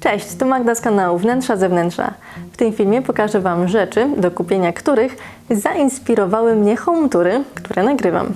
Cześć, to Magda z kanału Wnętrza Zewnętrza. W tym filmie pokażę Wam rzeczy, do kupienia których zainspirowały mnie home tury, które nagrywam.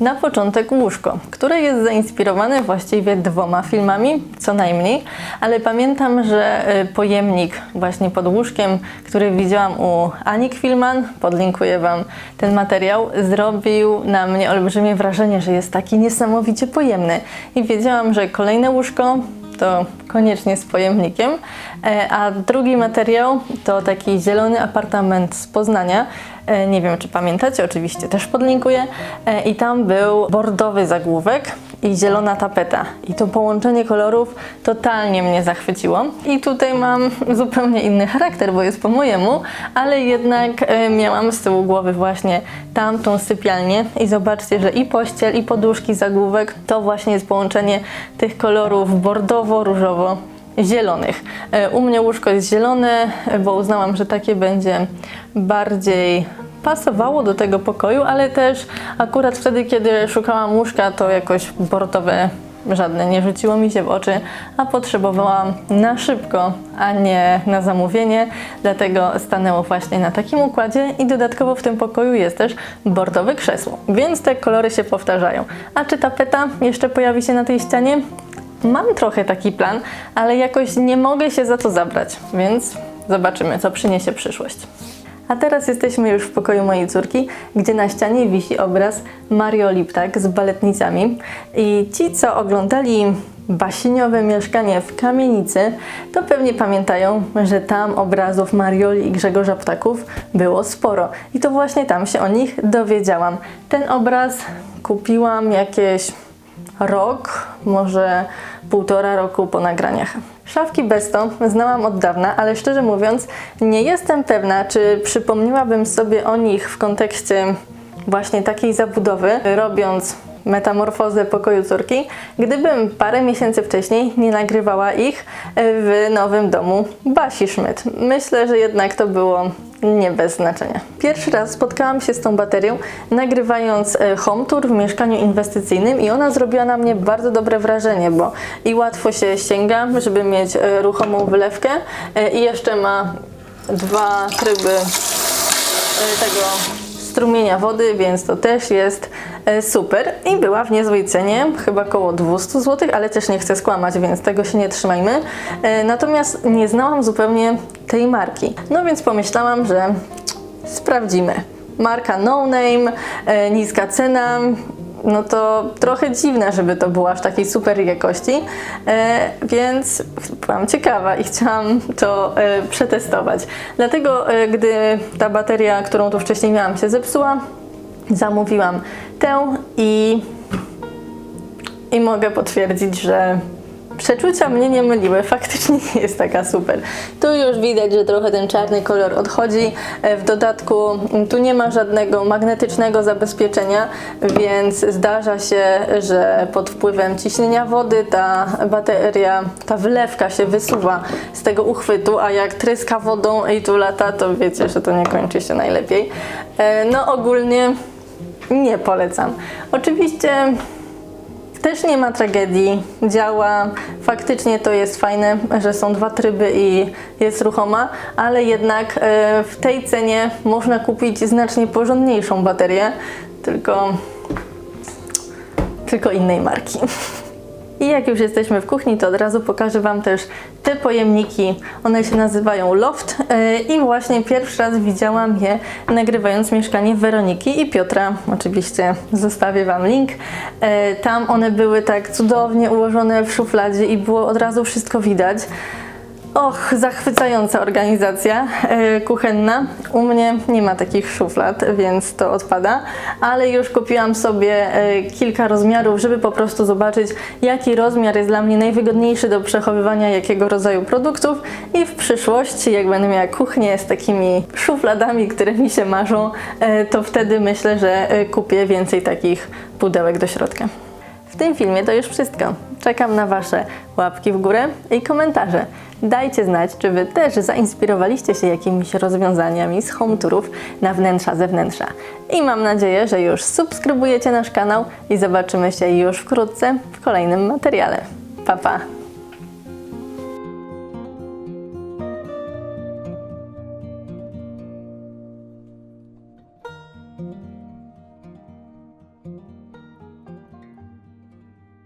Na początek łóżko, które jest zainspirowane właściwie dwoma filmami, co najmniej, ale pamiętam, że y, pojemnik właśnie pod łóżkiem, który widziałam u Ani Kwilman, podlinkuję Wam ten materiał, zrobił na mnie olbrzymie wrażenie, że jest taki niesamowicie pojemny. I wiedziałam, że kolejne łóżko to koniecznie z pojemnikiem. E, A drugi materiał to taki zielony apartament z Poznania. E, Nie wiem, czy pamiętacie, oczywiście też podlinkuję. E, I tam był bordowy zagłówek i zielona tapeta. I to połączenie kolorów totalnie mnie zachwyciło. I tutaj mam zupełnie inny charakter, bo jest po mojemu, ale jednak e, miałam z tyłu głowy właśnie tamtą sypialnię. I zobaczcie, że i pościel, i poduszki, zagłówek to właśnie jest połączenie tych kolorów bordowo-różowo zielonych. E, U mnie łóżko jest zielone, e, bo uznałam, że takie będzie bardziej pasowało do tego pokoju, ale też akurat wtedy, kiedy szukałam łóżka, to jakoś bordowe żadne nie rzuciło mi się w oczy, a potrzebowałam na szybko, a nie na zamówienie, dlatego stanęło właśnie na takim układzie i dodatkowo w tym pokoju jest też bordowe krzesło, więc te kolory się powtarzają. A czy tapeta jeszcze pojawi się na tej ścianie? Mam trochę taki plan, ale jakoś nie mogę się za to zabrać, więc zobaczymy, co przyniesie przyszłość. A teraz jesteśmy już w pokoju mojej córki, gdzie na ścianie wisi obraz Mario Liptak z baletnicami. I ci, co oglądali basiniowe mieszkanie w kamienicy, to pewnie pamiętają, że tam obrazów Marioli i Grzegorza Ptaków było sporo. I to właśnie tam się o nich dowiedziałam. Ten obraz kupiłam jakieś rok, może półtora roku po nagraniach. Szafki Besto znałam od dawna, ale szczerze mówiąc nie jestem pewna, czy przypomniałabym sobie o nich w kontekście właśnie takiej zabudowy, robiąc metamorfozę pokoju córki, gdybym parę miesięcy wcześniej nie nagrywała ich w nowym domu Basi. Myślę, że jednak to było nie bez znaczenia. Pierwszy raz spotkałam się z tą baterią nagrywając e, home tour w mieszkaniu inwestycyjnym i ona zrobiła na mnie bardzo dobre wrażenie, bo i łatwo się sięga, żeby mieć e, ruchomą wylewkę e, i jeszcze ma dwa tryby tego strumienia wody, więc to też jest super i była w niezłej cenie, chyba około 200 zł, ale też nie chcę skłamać, więc tego się nie trzymajmy. E, Natomiast nie znałam zupełnie tej marki. No więc pomyślałam, że sprawdzimy. Marka no name, e, niska cena, no to trochę dziwne, żeby to było aż takiej super jakości, e, więc byłam ciekawa i chciałam to e, przetestować. Dlatego, e, gdy ta bateria, którą tu wcześniej miałam, się zepsuła, zamówiłam tę i, i mogę potwierdzić, że Przeczucia mnie nie myliły, faktycznie nie jest taka super. Tu już widać, że trochę ten czarny kolor odchodzi. E, W dodatku tu nie ma żadnego magnetycznego zabezpieczenia, więc zdarza się, że pod wpływem ciśnienia wody ta bateria, ta wlewka się wysuwa z tego uchwytu, a jak tryska wodą i tu lata, to wiecie, że to nie kończy się najlepiej. E, No ogólnie nie polecam. Oczywiście też nie ma tragedii, działa. Faktycznie to jest fajne, że są dwa tryby i jest ruchoma, ale jednak e, w tej cenie można kupić znacznie porządniejszą baterię, tylko, tylko innej marki. I jak już jesteśmy w kuchni, to od razu pokażę Wam też te pojemniki. One się nazywają Loft yy, i właśnie pierwszy raz widziałam je nagrywając mieszkanie Weroniki i Piotra. Oczywiście zostawię Wam link. Yy, Tam one były tak cudownie ułożone w szufladzie i było od razu wszystko widać. Och, zachwycająca organizacja e, kuchenna. U mnie nie ma takich szuflad, więc to odpada, ale już kupiłam sobie e, kilka rozmiarów, żeby po prostu zobaczyć, jaki rozmiar jest dla mnie najwygodniejszy do przechowywania jakiego rodzaju produktów i w przyszłości, jak będę miała kuchnię z takimi szufladami, które mi się marzą, e, to wtedy myślę, że e, kupię więcej takich pudełek do środka. W tym filmie to już wszystko. Czekam na Wasze łapki w górę i komentarze. Dajcie znać, czy Wy też zainspirowaliście się jakimiś rozwiązaniami z home tourów na wnętrza zewnętrza. I mam nadzieję, że już subskrybujecie nasz kanał i zobaczymy się już wkrótce w kolejnym materiale. Pa, pa!